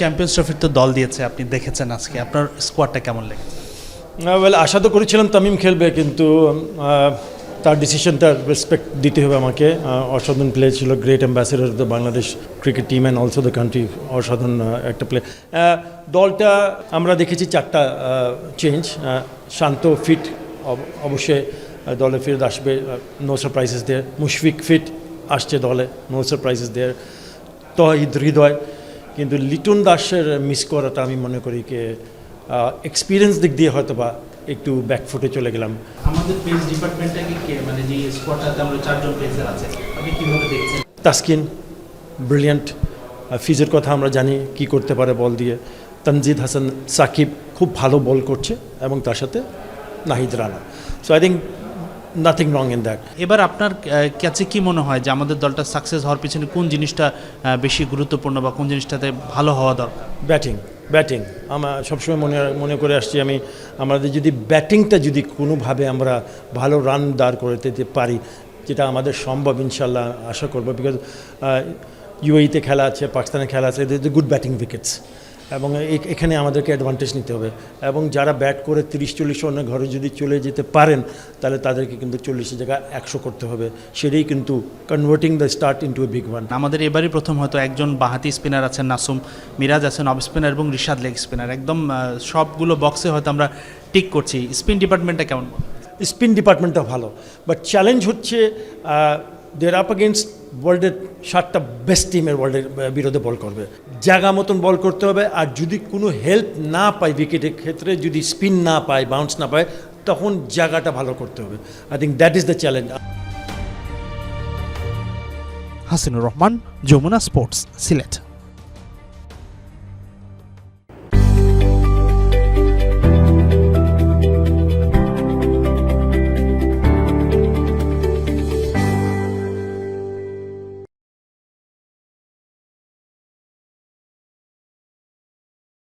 Champions ট্রফির তো দল দিয়েছে, আপনি দেখেছেন আজকে। আপনার স্কোয়াডটা কেমন লাগে ওয়েল আশা তো করেছিলাম তামিম খেলবে, কিন্তু তার ডিসিশনটা রেসপেক্ট দিতে হবে আমাকে। অসাধারণ প্লে ছিল great ambassador the Bangladesh cricket team and also the country অসাধারণ একটা প্লে দলটা, আমরা দেখেছি চারটা চেঞ্জ শান্ত ফিট অবশ্যই দলে ফিরে আসবে no surprises there Mushfiq fit আসছে দলে নো সারপ্রাইজেস দেয়ার তহিদ, হৃদয় কিন্তু লিটন দাসের মিস করাটা আমি মনে করি কি এক্সপিরিয়েন্স দিক দিয়ে হয়তো বা একটু ব্যাকফুটে চলে গেলাম। আমাদের পেস ডিপার্টমেন্টটাকে কে মানে যে স্কোয়াডটাতে আমরা চারজন পেসার আছে আপনি কীভাবে দেখছেন? তাসকিন ব্রিলিয়ান্ট ফিজের কথা আমরা জানি কি করতে পারে বল দিয়ে। তানজিদ হাসান সাকিব খুব ভালো বল করছে এবং তার সাথে Nahid Rana. So I think nothing wrong in that এবার আপনার কাছে কি মনে হয় যে আমাদের দলটা সাকসেস হওয়ার পিছনে কোন জিনিসটা বেশি গুরুত্বপূর্ণ বা কোন জিনিসটাতে ভালো হওয়া দরকার? ব্যাটিং ব্যাটিং আমার সবসময় মনে মনে করে আসছি আমি আমাদের যদি ব্যাটিংটা যদি কোনোভাবে আমরা ভালো রান দাঁড় করে দিতে পারি যেটা আমাদের সম্ভব ইনশাল্লাহ আশা করব। বিকজ ইউএইতে খেলা আছে পাকিস্তানে খেলা আছে গুড ব্যাটিং উইকেটস এবং এখানে আমাদেরকে অ্যাডভান্টেজ নিতে হবে। এবং যারা ব্যাট করে তিরিশ চল্লিশ অন্য ঘরে যদি চলে যেতে পারেন তাহলে তাদেরকে কিন্তু চল্লিশের জায়গায় একশো করতে হবে। সেটাই কিন্তু converting the start into a big one আমাদের এবারই প্রথম হয়তো একজন বাহাতি স্পিনার আছেন নাসুম মিরাজ আছেন অফ স্পিনার এবং রিশাদ লেগ স্পিনার একদম সবগুলো বক্সে হয়তো আমরা টিক করছি। স্পিন ডিপার্টমেন্টটা কেমন স্পিন ডিপার্টমেন্টটা ভালো। বাট চ্যালেঞ্জ হচ্ছে দের আপ অ্যাগেনস্ট ওয়ার্ল্ডের সাতটা বেস্ট টিমের ওয়ার্ল্ডের বিরোধে বল করবে। জায়গা মতন বল করতে হবে, আর যদি কোনো হেল্প না পায় উইকেটের ক্ষেত্রে, যদি স্পিন না পায় বাউন্স না পায়, তখন জায়গাটা ভালো করতে হবে। I think that is the challenge Hasinur Rahman, Jamuna sports Sylhet.